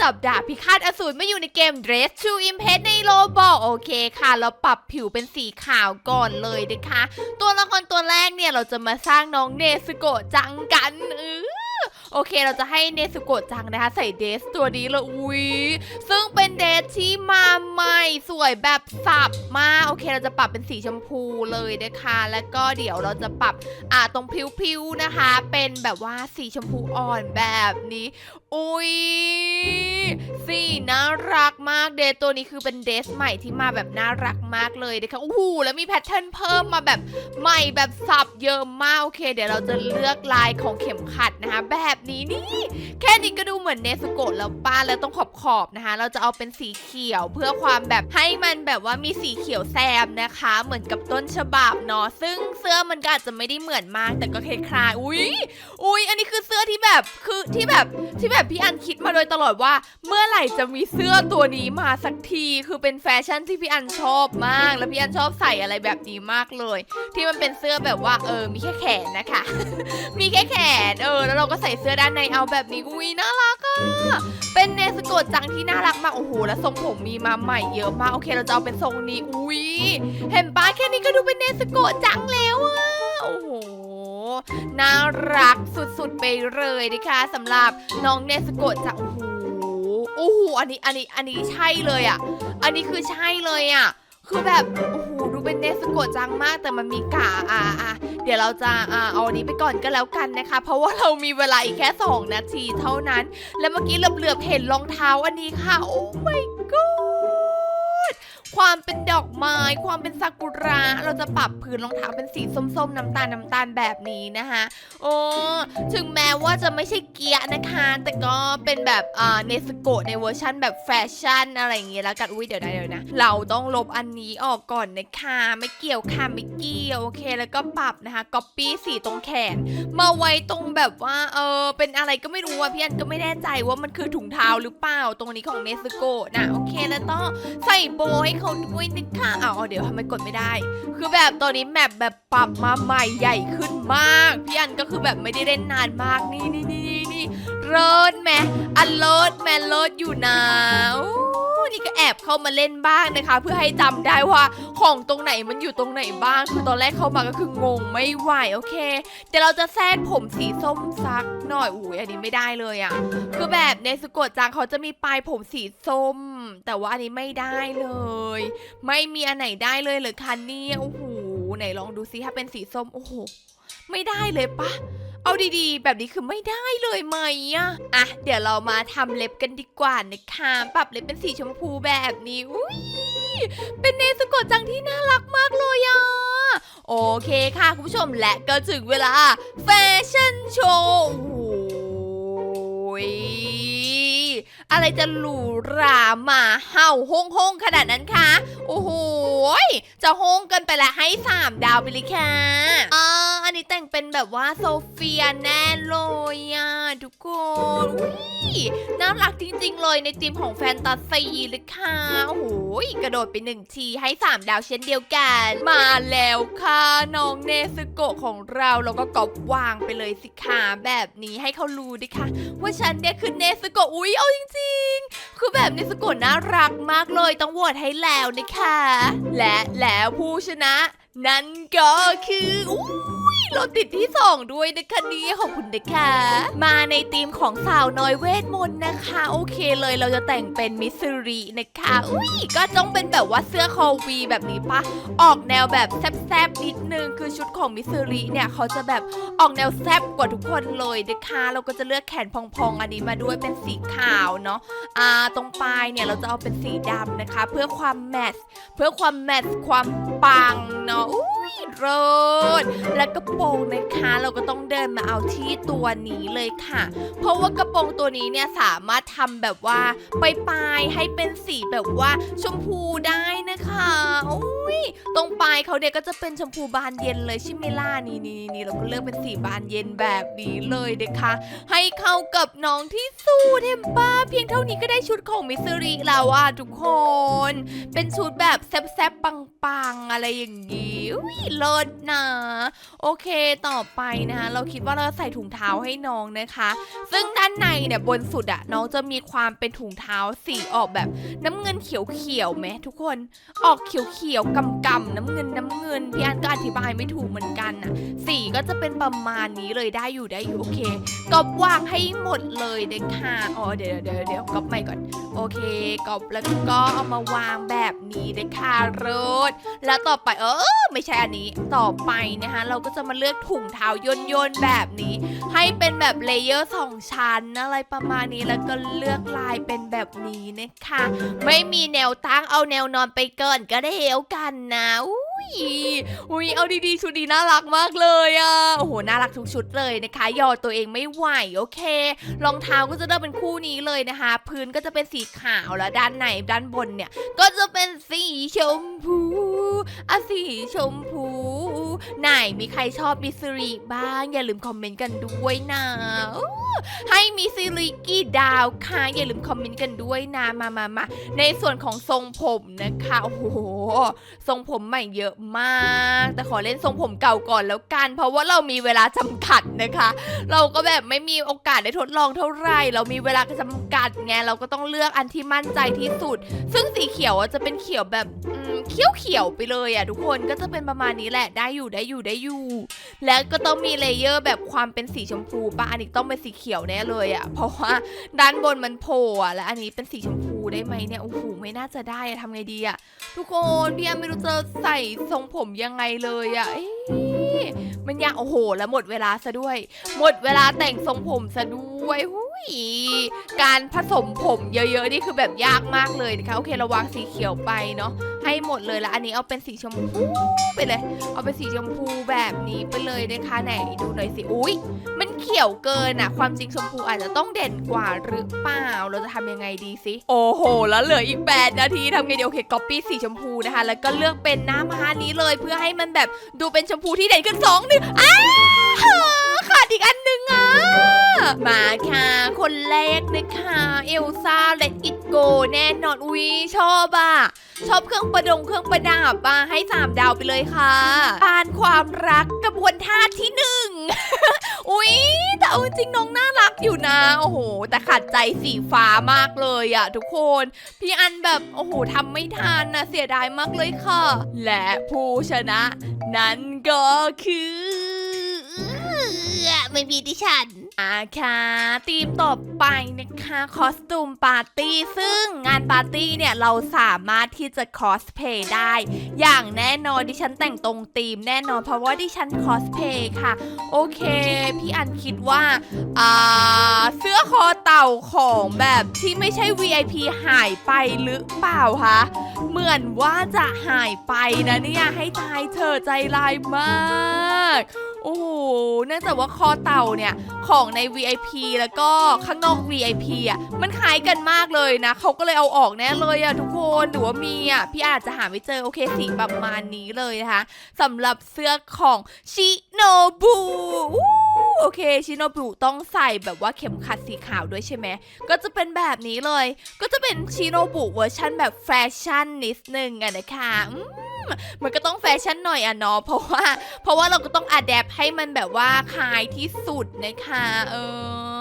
จับดาบพิฆาตอสูรมาอยู่ในเกม Dress to Impress ในโลบอกโอเคค่ะ เราปรับผิวเป็นสีขาวก่อนเลยนะคะ ตัวละครตัวแรกเนี่ยเราจะมาสร้างน้องเนสโกะจังกันเออ โอเคเราจะให้เนสโกะจังนะคะ ใส่เดสตัวนี้เลยอุ้ยซึ่งเป็นเดสที่มาใหม่สวยแบบสับมาก โอเคเราจะปรับเป็นสีชมพูเลยนะคะ แล้วก็เดี๋ยวเราจะปรับอ่าตรงพิวๆนะคะ เป็นแบบว่าสีชมพูอ่อนแบบนี้ อุ้ยสีน่ารักมากเดสตัวนี้คือเป็นเดสใหม่ที่มาแบบน่ารักมากเลยนะคะโอ้โหแล้วมีแพทเทิร์นเพิ่มมาแบบใหม่แบบสับเยอะมากโอเค เดี๋ยวเราจะเลือกลายของเข็มขัดนะคะแบบนี้นี่ แค่นี้ก็ดูเหมือนเนสโกะแล้วป้าแล้วต้องขอบขอบนะคะ เราจะเอาเป็นสีเขียวเพื่อความแบบให้มันแบบว่ามีสีเขียวแซมนะคะ เหมือนกับต้นฉบับเนาะซึ่งเสื้อมันก็อาจจะไม่ได้เหมือนมากแต่ก็คล้ายๆอุ้ยอุ้ยอันนี้คือเสื้อที่แบบคือที่แบบที่แบบพี่อันคิดมาโดยตลอดว่า เมื่อไหร่จะมีเสื้อตัวนี้มาสักทีคือเป็นแฟชั่นที่พี่อันชอบมาก แล้วพี่อันชอบใส่อะไรแบบนี้มากเลย ที่มันเป็นเสื้อแบบว่าเออมีแค่แขนนะคะ มีแค่แขนเออ แล้วเราก็ใส่เสื้อด้านในเอาแบบนี้อุ้ยน่ารักอะเป็นเนสโกะจังที่น่ารักมากโอ้โหแล้วทรงผมมีมาใหม่เยอะมากโอเค เราจะเอาเป็นทรงนี้อุ้ยเห็นปะแค่นี้ก็ดูเป็นเนสโกะจังแล้วอะโอ้โหน่ารักสุดๆไปเลยนะคะสำหรับน้องเนสโกะจังโอ้โหโอ้โหอันนี้อันนี้อันนี้ใช่เลยอะอันนี้คือใช่เลยอะคือแบบโอ้โหดู เป็นเนสโกะจังมากแต่มันมีกาอ่าอ่าเดี๋ยวเราจะอ่าเอาอันนี้ไปก่อนก็แล้วกันนะคะ เพราะว่าเรามีเวลาอีกแค่ 2 นาทีเท่านั้น และเมื่อกี้เหลือบๆเห็นรองเท้าอันนี้ค่ะ โอ้ my ความเป็นดอกไม้ ความเป็นซากุระเราจะปรับพื้นรองเท้าเป็นสีส้มๆ น้ำตาลน้ำตาลแบบนี้นะคะโอ้ถึงแม้ว่าจะไม่ใช่เกียร์นะคะ แต่ก็เป็นแบบอ่าเนสโกในเวอร์ชั่นแบบแฟชั่นอะไรอย่างเงี้ยแล้วกันอุ้ยเดี๋ยวนะเดี๋ยวนะเราต้องลบอันนี้ออกก่อนนะคะไม่เกี่ยวค่ะไม่เกี่ยวโอเคแล้วก็ปรับนะคะก๊อปปี้สีตรงแขน มาไว้ตรงแบบว่าเออเป็นอะไรก็ไม่รู้อะพี่อันก็ไม่แน่ใจว่ามันคือถุงเท้าหรือเปล่าตรงนี้ของเนสโกนะโอเคแล้วต้องใส่โบให้เขาด้วยนะคะอ้าวเอาเดี๋ยวทำไมกดไม่ได้ คือแบบตอนนี้แมปแบบปรับมาใหม่ใหญ่ขึ้นมาก พี่อันก็คือแบบไม่ได้เล่นนานมากนี่นี่นี่นี่นี่เลิศแม่อันเลิศแม่เลิศอยู่นะ นี่ก็แอบเข้ามาเล่นบ้างนะคะ เพื่อให้จำได้ว่าของตรงไหนมันอยู่ตรงไหนบ้าง คือตอนแรกเข้ามาก็คืองงไม่ไหวโอเคเดี๋ยวเราจะแทรกผมสีส้มซักหน่อยอุ้ยอันนี้ไม่ได้เลยอะ่ะคือแบบในสกดจังเขาจะมีปลายผมสีส้ม แต่ว่าอันนี้ไม่ได้เลย ไม่มีอันไหนได้เลยเหรือคะเนี่ยโอ้โหไหนลองดูซิถ้าเป็นสีส้มโอ้โหไม่ได้เลยปะ เอาดีๆ แบบนี้คือไม่ได้เลยไหมอะอะ เดี๋ยวเรามาทำเล็บกันดีกว่านะคะ ปรับเล็บเป็นสีชมพูแบบนี้ อุ้ยเป็นเนสกดจังที่น่ารักมากเลยอะโอเคค่ะ คุณผู้ชมและก็ถึงเวลาแฟชั่นโชว์โอ้ยอะไรจะหรูหรามาเห่าห้องห้องขนาดนั้นคะ โอ้โหจะห้องกันไปละให้สามดาวไปเลยค่ะ นี้แต่งเป็นแบบว่าโซเฟียแน่เลยอะทุกคนอุ๊ยน่ารักจริงๆเลยในทีมของแฟนตาซีเลยค่ะโอ้โหกระโดดไปหนึ่งทีให้สามดาวเช่นเดียวกัน มาแล้วค่ะน้องเนสโกะของเราเราก็กอบวางไปเลยสิคะแบบนี้ให้เขารู้ด้วยค่ะ ว่าฉันเนี่ยคือเนสโกะอุ๊ยเอาจริงๆ คือแบบเนสโกะน่ารักมากเลยต้องโหวตให้แล้วนะคะ และแล้วผู้ชนะ นั่นก็คืออ เราติดที่สองด้วยนะคะเนี่ยขอบคุณนะคะ มาในธีมของสาวน้อยเวทมนต์นะคะ โอเคเลยเราจะแต่งเป็นมิสซิรีนะคะ อุ้ยก็ต้องเป็นแบบว่าเสื้อคอวีแบบนี้ปะออกแนวแบบแซบๆนิดนึงคือชุดของมิสซิรีเนี่ยเขาจะแบบออกแนวแซบกว่าทุกคนเลยนะคะเราก็จะเลือกแขนพองๆอันนี้มาด้วยเป็นสีขาวเนาะอ่าตรงปลายเนี่ยเราจะเอาเป็นสีดำนะคะ เพื่อความแมทเพื่อความแมทความปังเนาะอุ้ยเลิศและกระโปรงนะคะ เราก็ต้องเดินมาเอาที่ตัวนี้เลยค่ะ เพราะว่ากระโปรงตัวนี้เนี่ยสามารถทำแบบว่าปลายๆให้เป็นสีแบบว่าชมพูได้นะคะโอ้ยตรงปลายเขาเนี่ยก็จะเป็นชมพูบานเย็นเลยใช่ไหมล่ะนี่นี่นี่เราก็เลือกเป็นสีบานเย็นแบบนี้เลยนะคะ ให้เข้ากับน้องที่สู้เทมป้าเพียงเท่านี้ก็ได้ชุดของมิสซิรีแล้วอะทุกคน เป็นชุดแบบแซบๆปังๆอะไรอย่างงี้อุ๊ยเลิศนะ โอเคคต่อไปนะคะ เราคิดว่าเราใส่ถุงเท้าให้น้องนะคะ ซึ่งด้านในเนี่ยบนสุดอะน้องจะมีความเป็นถุงเท้าสีออกแบบน้ำเงินเขียวๆไหมทุกคนออกเขียวๆกำกำน้ำเงินน้ำเงินพี่อันก็อธิบายไม่ถูกเหมือนกันอะสีก็จะเป็นประมาณนี้เลยได้อยู่ได้อยู่โอเคกอบวางให้หมดเลยนะคะอ๋อเดี๋ยวเดี๋ยวเดี๋ยวกอบใหม่ก่อน โอเคกอบแล้วก็เอามาวางแบบนี้นะคะรถแล้วต่อไปเออไม่ใช่อันนี้ต่อไปนะคะเราก็จะมาเลือกถุงเท้าย่นย่นแบบนี้ ให้เป็นแบบเลเยอร์สองชั้นอะไรประมาณนี้แล้วก็เลือกลายเป็นแบบนี้นะคะ ไม่มีแนวตั้งเอาแนวนอนไปเกินก็ได้เอวกันนะอู้ อุ้ยเอาดีๆชุดดีน่ารักมากเลยอะ โอ้โห น่ารักทุกชุดเลยนะคะ ยอตัวเองไม่ไหว โอเค รองเท้าก็จะเลือกเป็นคู่นี้เลยนะคะ พื้นก็จะเป็นสีขาวแล้วด้านในด้านบนเนี่ย ก็จะเป็นสีชมพูอะสีชมพู ไหนมีใครชอบมิสซิริบ้าง อย่าลืมคอมเมนต์กันด้วยนะให้มิซิริกี่ดาวค่ะอย่าลืมคอมเมนต์กันด้วยนะมามามาในส่วนของทรงผมนะคะโอ้โหทรงผมใหม่เยอะมาก แต่ขอเล่นทรงผมเก่าก่อนแล้วกัน เพราะว่าเรามีเวลาจำกัดนะคะ เราก็แบบไม่มีโอกาสได้ทดลองเท่าไหร่ เรามีเวลาจำกัดไงเราก็ต้องเลือกอันที่มั่นใจที่สุด ซึ่งสีเขียวจะเป็นเขียวแบบเขียวเขียวๆไปเลยอะทุกคนก็จะเป็นประมาณนี้แหละได้อยู่ได้อยู่ได้อยู่ แล้วก็ต้องมีเลเยอร์แบบความเป็นสีชมพูป่ะอันนี้ต้องเป็นสีเขียวแน่เลยอะเพราะว่าด้านบนมันโผล่อะแล้วอันนี้เป็นสีชมพูได้ไหมเนี่ยโอ้โหไม่น่าจะได้อะทำไงดีอะทุกคนพี่แอมไม่รู้จะใส่ทรงผมยังไงเลยอะเอ๊ะ มันยากโอ้โห แล้วหมดเวลาซะด้วย หมดเวลาแต่งทรงผมซะด้วยหุยการผสมผมเยอะๆนี่คือแบบยากมากเลยนะคะโอเคเราวางสีเขียวไปเนาะให้หมดเลยแล้วอันนี้เอาเป็นสีชมพูไปเลย เอาเป็นสีชมพูแบบนี้ไปเลยนะคะไหนดูหน่อยสิอุ้ยมันเขียวเกินอะความจริงชมพูอาจจะต้องเด่นกว่าหรือเปล่า เราจะทำยังไงดีสิ โอ้โห แล้วเหลืออีก 8 นาทีทำไงดีโอเคก๊อปปี้สีชมพูนะคะ แล้วก็เลือกเป็นหน้าม้านี้เลยเพื่อให้มันแบบดูเป็นชมพูที่เด่นขึ้นสองหนึ่งอ้าขาดอีกอันหนึ่งอะ มาค่ะ คนแรกนะคะ เอลซ่าเลตอิทโกแน่นอนอุ้ยชอบอะ ชอบเครื่องประดงเครื่องประดับอะให้สามดาวไปเลยค่ะปานความรักกระบวนท่าที่หนึ่ง อุ๊ย แต่เอาจริงๆน้องน่ารักอยู่นะ โอ้โห แต่ขัดใจสีฟ้ามากเลยอะทุกคน พี่อันแบบโอ้โหทำไม่ทันนะเสียดายมากเลยค่ะ และผู้ชนะ นั้นก็คือ ไม่มีดิฉัน อาค่ะทีมต่อไปนะคะคอสตูมปาร์ตี้ ซึ่งงานปาร์ตี้เนี่ย เราสามารถที่จะคอสเพย์ได้ อย่างแน่นอนดิฉันแต่งตรงธีมแน่นอนเพราะว่าดิฉันคอสเพย์ค่ะ โอเค พี่อันคิดว่า อ่า เสื้อคอเต่าของแบบที่ไม่ใช่ VIP หายไปหรือเปล่าคะเหมือนว่าจะหายไปนะเนี่ยให้ตายเธอใจลายมาก อ้โหเนื่องจากว่าคอเต่าเนี่ยของใน VIP แล้วก็ข้างนอก VIP อะมันคล้ายกันมากเลยนะเขาก็เลยเอาออกแน่เลยอะทุกคนหรือว่ามีอะพี่อาจจะหาไม่เจอโอเคสีประมาณนี้เลยนะคะสำหรับเสื้อของชิโนบุโอเคชิโนบุต้องใส่แบบว่าเข็มขัดสีขาวด้วยใช่ไหมก็จะเป็นแบบนี้เลย ก็จะเป็นชิโนบุเวอร์ชันแบบแฟชั่นนิดนึงอะนะคะ มันก็ต้องแฟชั่นหน่อยอะเนาะเพราะว่า เพราะว่าเราก็ต้องอัดแอปให้มันแบบว่าคลายที่สุดนะคะ เออ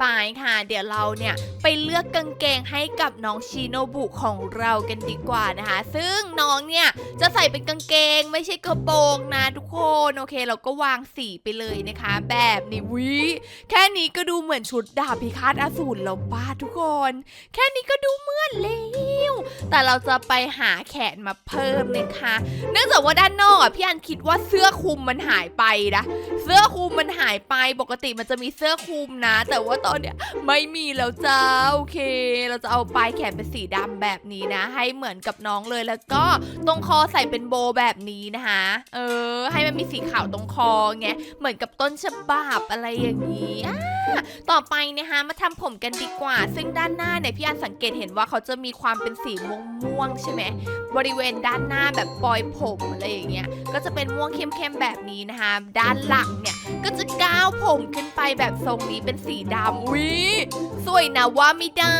ไปค่ะ เดี๋ยวเราเนี่ยไปเลือกกางเกงให้กับน้องชิโนบุของเรากันดีกว่านะคะ ซึ่งน้องเนี่ยจะใส่เป็นกางเกงไม่ใช่กระโปรงนะทุกคนโอเค เราก็วางสีไปเลยนะคะ แบบนี้วิแค่นี้ก็ดูเหมือนชุดดาบพิฆาตอสูรแล้วป้าทุกคน แค่นี้ก็ดูเหมือนแล้วแต่เราจะไปหาแขนมาเพิ่มนะคะ เนื่องจากว่าด้านนอกอะพี่อันคิดว่าเสื้อคลุมมันหายไปนะเสื้อคลุมมันหายไปปกติมันจะมีเสื้อคลุมนะแต่ว่าตอนเนี้ยไม่มีแล้วจ้าโอเค เราจะเอาปลายแขนเป็นสีดำแบบนี้นะ ให้เหมือนกับน้องเลยแล้วก็ตรงคอใส่เป็นโบแบบนี้นะคะเออ ให้มันมีสีขาวตรงคอไงเหมือนกับต้นฉบับอะไรอย่างนี้ต่อไปนะคะมาทำผมกันดีกว่า ซึ่งด้านหน้าเนี่ยพี่อันสังเกตเห็นว่าเขาจะมีความเป็นสีม่วงๆใช่ไหมบริเวณด้านหน้าแบบปลอยผมอะไรอย่างเงี้ยก็จะเป็นม่วงเข้มๆแบบนี้นะคะ ด้านหลังเนี่ยก็จะก้าวผมขึ้นไปแบบทรงนี้เป็นสีดำวิสวยนะว่าไม่ได้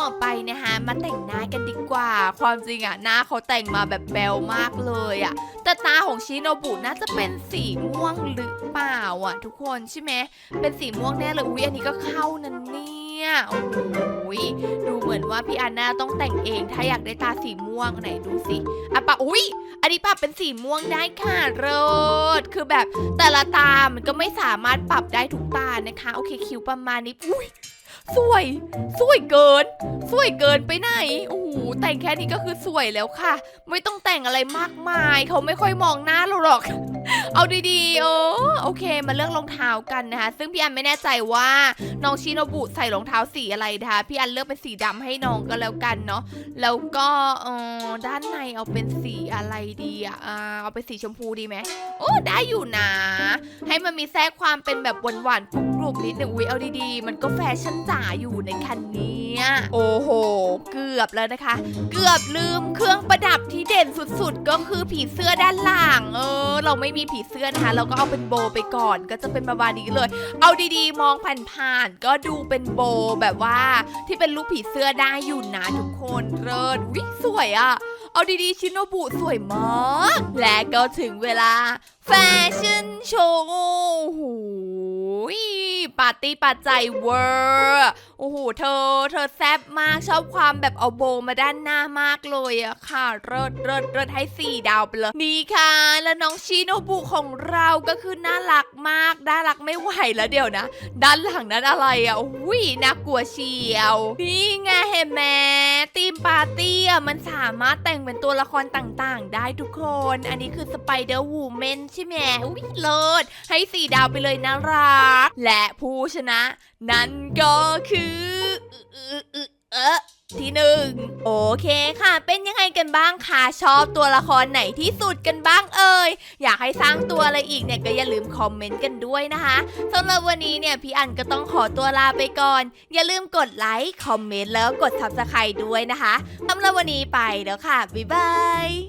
ต่อไปนะคะมาแต่งหน้ากันดีกว่า ความจริงอะหน้าเขาแต่งมาแบบแบวมากเลยอะแต่ตาของชิโนบุน่าจะเป็นสีม่วงหรือเปล่าอะทุกคนใช่ไหมเป็นสีม่วงแน่เลยอุ้ยอันนี้ก็เข้านั่นนี่ เนี่ยโอ้โหดูเหมือนว่าพี่อันน่าต้องแต่งเอง ถ้าอยากได้ตาสีม่วงไหนดูสิอะปะอุ๊ยอันนี้ปรับเป็นสีม่วงได้ค่ะเลิศคือแบบแต่ละตามันก็ไม่สามารถปรับได้ทุกตานะคะ โอเคคิวประมาณนี้อุ้ยสวย สวยเกิน สวยเกินไปไหน โอ้โห แต่งแค่นี้ก็คือสวยแล้วค่ะ ไม่ต้องแต่งอะไรมากมาย เขาไม่ค่อยมองหน้าเราหรอกเอาดีๆเออโอเค มาเลือกรองเท้ากันนะคะ ซึ่งพี่อันไม่แน่ใจว่าน้องชิโนบุใส่รองเท้าสีอะไรนะคะ พี่อันเลือกเป็นสีดำให้น้องก็แล้วกันเนาะ แล้วก็เออด้านในเอาเป็นสีอะไรดีอะเอาเป็นสีชมพูดีไหมโอ้ได้อยู่นะ ให้มันมีแทรกความเป็นแบบหวานๆกรุบๆนิดนึงอุ้ยเอาดีๆ มันก็แฟชั่นจ๋าอยู่ในคันนี้โอ้โห เกือบแล้วนะคะ เกือบลืมเครื่องประดับที่เด่นสุดๆ ก็คือผีเสื้อด้านหลัง เออ เราไม่มีผีเสื้อนะคะ เราก็เอาเป็นโบไปก่อนก็จะเป็นประมาณนี้เลย เอาดีๆ มองผ่านๆก็ดูเป็นโบแบบว่าที่เป็นลูกผีเสื้อได้อยู่นะทุกคนเลิศวิสวยอะเอาดีๆ ชินโนบุสวยมาก และก็ถึงเวลา แฟชั่นโชว์โอ้โหปาร์ตี้ปาใจเวอร์ โอ้โห เธอ เธอแซ่บมากชอบความแบบเอาโบมาด้านหน้ามากเลยอะค่ะเลิศเลิศเลิศให้สี่ดาวไปเลยนี่ค่ะ แล้วน้องชิโนบุของเราก็คือน่ารักมาก น่ารักไม่ไหวแล้วเดี๋ยวนะ ด้านหลังนั้นอะไรอะอุ้ยน่ากลัวเชียวนี่ไงเห็นไหมทีมปาร์ตี้อะมันสามารถแต่งเป็นตัวละครต่างๆ ได้ทุกคน อันนี้คือสไปเดอร์วูแมนใช่ไหมอุ้ยเลิศให้สี่ดาวไปเลยนะรัก และผู้ชนะ นั่นก็คือเออที่หนึ่งโอเคค่ะ เป็นยังไงกันบ้างคะชอบตัวละครไหนที่สุดกันบ้างเอ่ยอยากให้สร้างตัวอะไรอีกเนี่ยก็อย่าลืมคอมเมนต์กันด้วยนะคะสำหรับวันนี้เนี่ยพี่อันก็ต้องขอตัวลาไปก่อน อย่าลืมกดไลค์คอมเมนต์แล้วกด subscribe ด้วยนะคะสำหรับวันนี้ไปแล้วค่ะบ๊ายบาย